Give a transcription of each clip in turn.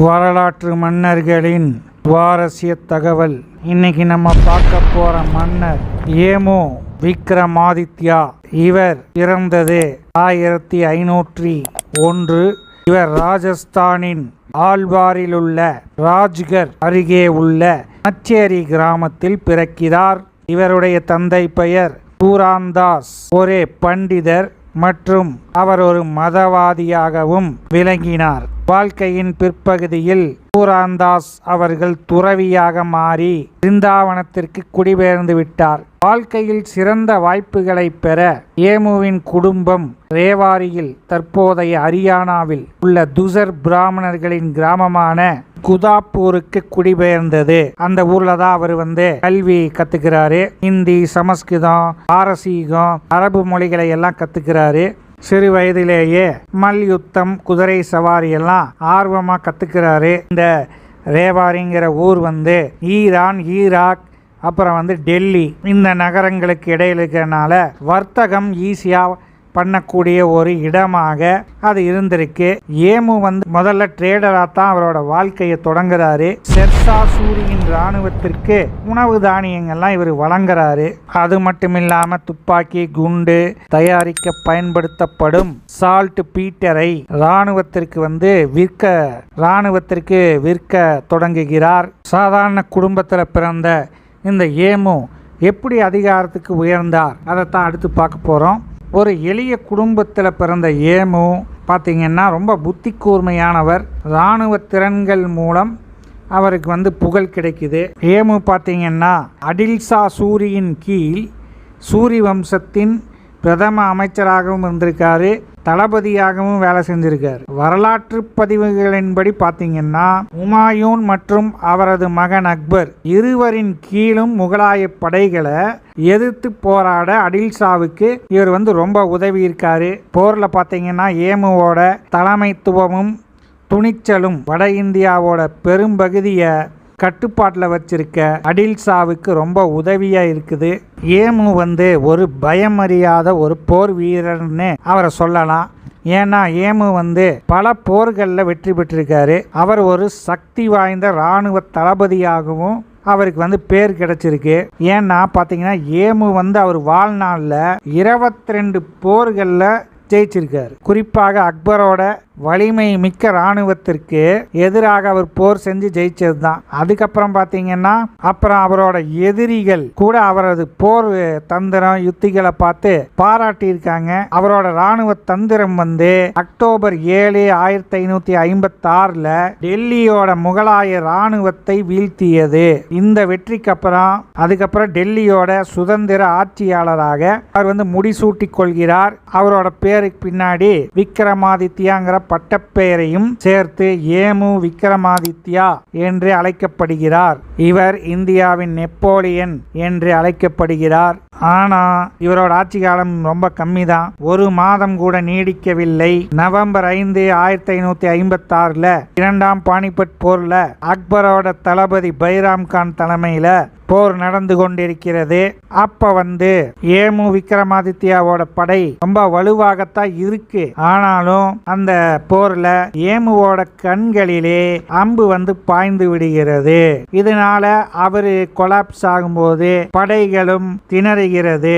வரலாற்று மன்னர்களின் சுவாரஸ்ய தகவல். இன்னைக்கு நம்ம பார்க்க போற மன்னர் ஏமோ விக்ரமாதித்யா. இவர் பிறந்தது ஆயிரத்தி ஐநூற்றி ஒன்று. இவர் ராஜஸ்தானின் ஆழ்வாரில் உள்ள ராஜ்கர் அருகே உள்ள மச்சேரி கிராமத்தில் பிறக்கிறார். இவருடைய தந்தை பெயர் பூராந்தாஸ் ஒரே பண்டிதர் மற்றும் அவர் ஒரு மதவாதியாகவும் விளங்கினார். வாழ்க்கையின் பிற்பகுதியில் பூராந்தாஸ் அவர்கள் துறவியாக மாறி பிருந்தாவனத்திற்கு குடிபெயர்ந்து விட்டார். வாழ்க்கையில் சிறந்த வாய்ப்புகளை பெற ஏமுவின் குடும்பம் ரேவாரியில் தற்போதைய ஹரியானாவில் உள்ள துசர் பிராமணர்களின் கிராமமான குதாப்பூருக்கு குடிபெயர்ந்தது. அந்த ஊர்ல தான் அவர் வந்து கல்வி கத்துக்கிறாரு. ஹிந்தி சமஸ்கிருதம் பாரசீகம் அரபு மொழிகளை எல்லாம் கத்துக்கிறாரு. சிறு வயதிலேயே மல்யுத்தம் குதிரை சவாரி எல்லாம் ஆர்வமாக கற்றுக்கிறாரு இந்த ரேவாரிங்கிற ஊர் வந்து ஈரான் ஈராக் அப்புறம் வந்து டெல்லி இந்த நகரங்களுக்கு இடையில் இருக்கிறனால வர்த்தகம் ஈஸியாக பண்ணக்கூடிய ஒரு இடமாக அது இருந்திருக்கு. ஏமு வந்து முதல்ல ட்ரேடராக தான் அவரோட வாழ்க்கையை தொடங்குறாரு. செர்சா சூரியின் இராணுவத்திற்கு உணவு தானியங்கள்லாம் இவர் வழங்குறாரு. அது மட்டும் இல்லாமல் துப்பாக்கி குண்டு தயாரிக்க பயன்படுத்தப்படும் சால்ட் பீட்டரை இராணுவத்திற்கு வந்து விற்க இராணுவத்திற்கு விற்க தொடங்குகிறார். சாதாரண குடும்பத்தில் பிறந்த இந்த ஏமு எப்படி அதிகாரத்துக்கு உயர்ந்தார்? அதைத்தான் அடுத்து பார்க்க போகிறோம் ஒரு எளிய குடும்பத்தில் பிறந்த ஏமு பார்த்திங்கன்னா ரொம்ப புத்தி கூர்மையானவர் இராணுவ திறன்கள் மூலம் அவருக்கு வந்து புகழ் கிடைக்குது. ஏமு பார்த்திங்கன்னா அடில்சா சூரியின் கீழ் சூரி வம்சத்தின் பிரதம அமைச்சராகவும் இருந்திருக்காரு. தளபதியாகவும் வேலை செஞ்சிருக்கார். வரலாற்று பதிவுகளின்படி பார்த்தீங்கன்னா உமாயூன் மற்றும் அவரது மகன் அக்பர் இருவரின் கீழும் முகலாய படைகளை எதிர்த்து போராட அடில்ஷாவுக்கு இவர் வந்து ரொம்ப உதவி இருக்காரு. போரில் பார்த்தீங்கன்னா ஏமுவோட தலைமைத்துவமும் துணிச்சலும் வட இந்தியாவோட பெரும்பகுதியை கட்டுப்பாட்டில் வச்சிருக்க அடில்சாவுக்கு ரொம்ப உதவியாக இருக்குது. ஏமு வந்து ஒரு பயமறியாத ஒரு போர் வீரர்னு அவரை சொல்லலாம். ஏன்னா ஏமு வந்து பல போர்களில் வெற்றி பெற்றிருக்காரு. அவர் ஒரு சக்தி வாய்ந்த இராணுவ தளபதியாகவும் அவருக்கு வந்து பேர் கிடைச்சிருக்கு. ஏன்னா பார்த்தீங்கன்னா ஏமு வந்து அவர் வாழ்நாளில் இருபத்தி ரெண்டு போர்களில் ஜெயிச்சிருக்காரு. குறிப்பாக அக்பரோட வலிமை மிக்க இராணுவத்திற்கு எதிராக அவர் போர் செஞ்சு ஜெயிச்சது தான் அதுக்கப்புறம் பார்த்தீங்கன்னா அப்புறம் அவரோட எதிரிகள் கூட அவரது போர் தந்திரம் யுத்திகளை பார்த்து பாராட்டியிருக்காங்க. அவரோட இராணுவ தந்திரம் வந்து அக்டோபர் ஏழு ஆயிரத்தி ஐநூத்தி ஐம்பத்தி டெல்லியோட முகலாய இராணுவத்தை வீழ்த்தியது. இந்த வெற்றிக்கு அப்புறம் அதுக்கப்புறம் டெல்லியோட சுதந்திர ஆட்சியாளராக அவர் வந்து முடிசூட்டி கொள்கிறார். அவரோட பேருக்கு பின்னாடி விக்ரமாதித்யாங்கிற பட்டப்பெயரையும் சேர்த்து ஏமு விக்ரமாதித்யா என்று அழைக்கப்படுகிறார். இவர் இந்தியாவின் நெப்போலியன் என்று அழைக்கப்படுகிறார். ஆனா இவரோட ஆட்சி காலம் ரொம்ப கம்மி தான் ஒரு மாதம் கூட நீடிக்கவில்லை. நவம்பர் ஐந்து ஆயிரத்தி ஐநூத்தி ஐம்பத்தி ஆறுல இரண்டாம் பானிபட் போர்ல அக்பரோட தளபதி பைராம் கான் தலைமையில போர் நடந்து கொண்டிருக்கிறது. அப்ப வந்து ஏமு விக்ரமாதித்யாவோட படை ரொம்ப வலுவாகத்தான் இருக்கு. ஆனாலும் அந்த போர்ல ஏமுவோட கண்களிலே அம்பு வந்து பாய்ந்து விடுகிறது. இதனால அவரு கொலாப்ஸ் ஆகும்போது படைகளும் வருகிறது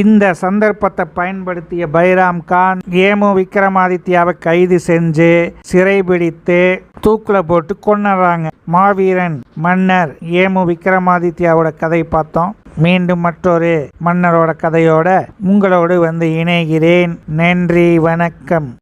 இந்த சந்தர்ப்பத்தை பயன்படுத்திய பைராம் கான் ஏமு விக்ரமாதித்யாவை கைது செஞ்சு சிறைபிடித்து தூக்குல போட்டு கொண்டுறாங்க மாவீரன் மன்னர் ஏமு விக்ரமாதித்யாவோட கதை பார்த்தோம். மீண்டும் மற்றொரு மன்னரோட கதையோட உங்களோடு வந்து இணைகிறேன். நன்றி வணக்கம்.